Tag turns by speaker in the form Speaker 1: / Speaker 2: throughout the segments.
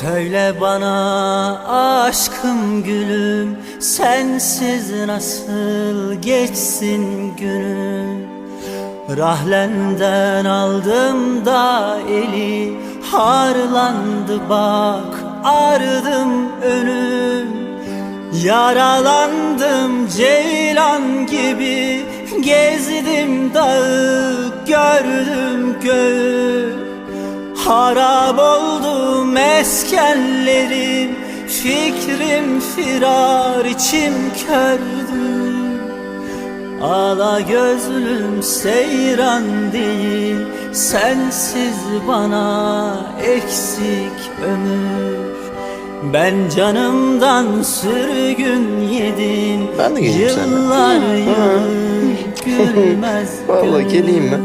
Speaker 1: Söyle bana aşkım gülüm Sensiz nasıl geçsin günüm? Rahlenden aldım da eli Harlandı bak ardım önüm. Yaralandım ceylan gibi Gezdim dağı gördüm göğü. Harap meskenlerim Fikrim firar içim kördü Ala gözlüm seyran değil Sensiz bana eksik ömür Ben canımdan sürgün yedim
Speaker 2: Ben de geleyim.
Speaker 1: Yıllar yıl gülmez gönlüm.
Speaker 2: geleyim mi?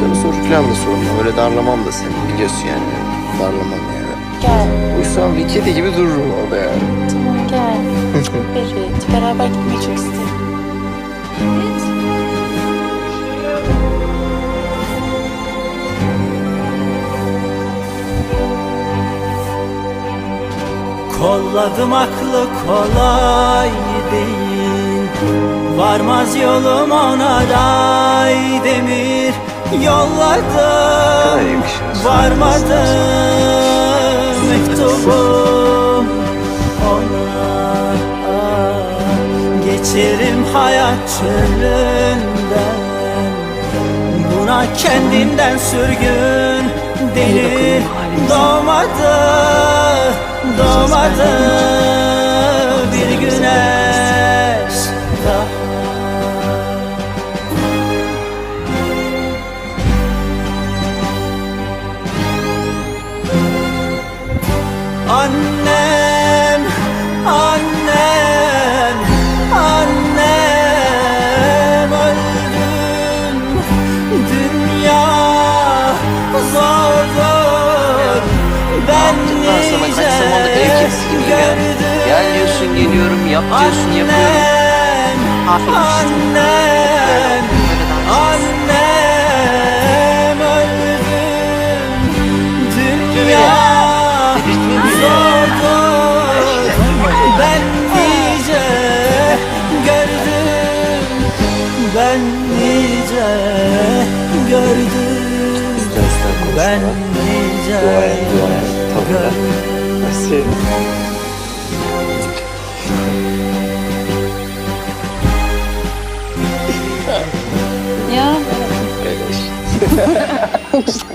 Speaker 2: Sana soru falan da sormam. Öyle darlamam da seni. Biliyorsun yani. Darlamam yani.
Speaker 3: Gel.
Speaker 2: Uysam bir kedi gibi dururum orada yani.
Speaker 3: Tamam gel. Berit. Beraber gitmeyi çok isterim. Evet.
Speaker 1: Kolladım aklı kolay değil Varmaz yolum ona day demir Yolladım
Speaker 2: Neymiş?
Speaker 1: Hayat çölünden Buna kendinden sürgün deli doğmadı Doğmadı
Speaker 2: kedisi gibi
Speaker 1: gördüm
Speaker 2: Gel diyorsun geliyorum, yap diyorsun yapıyorum.
Speaker 1: Annem, annem, annem öldüm Dünya zordur Ben nice gördüm. Ben nice gördüm. Ben nice
Speaker 2: Duayen Assim. Ja.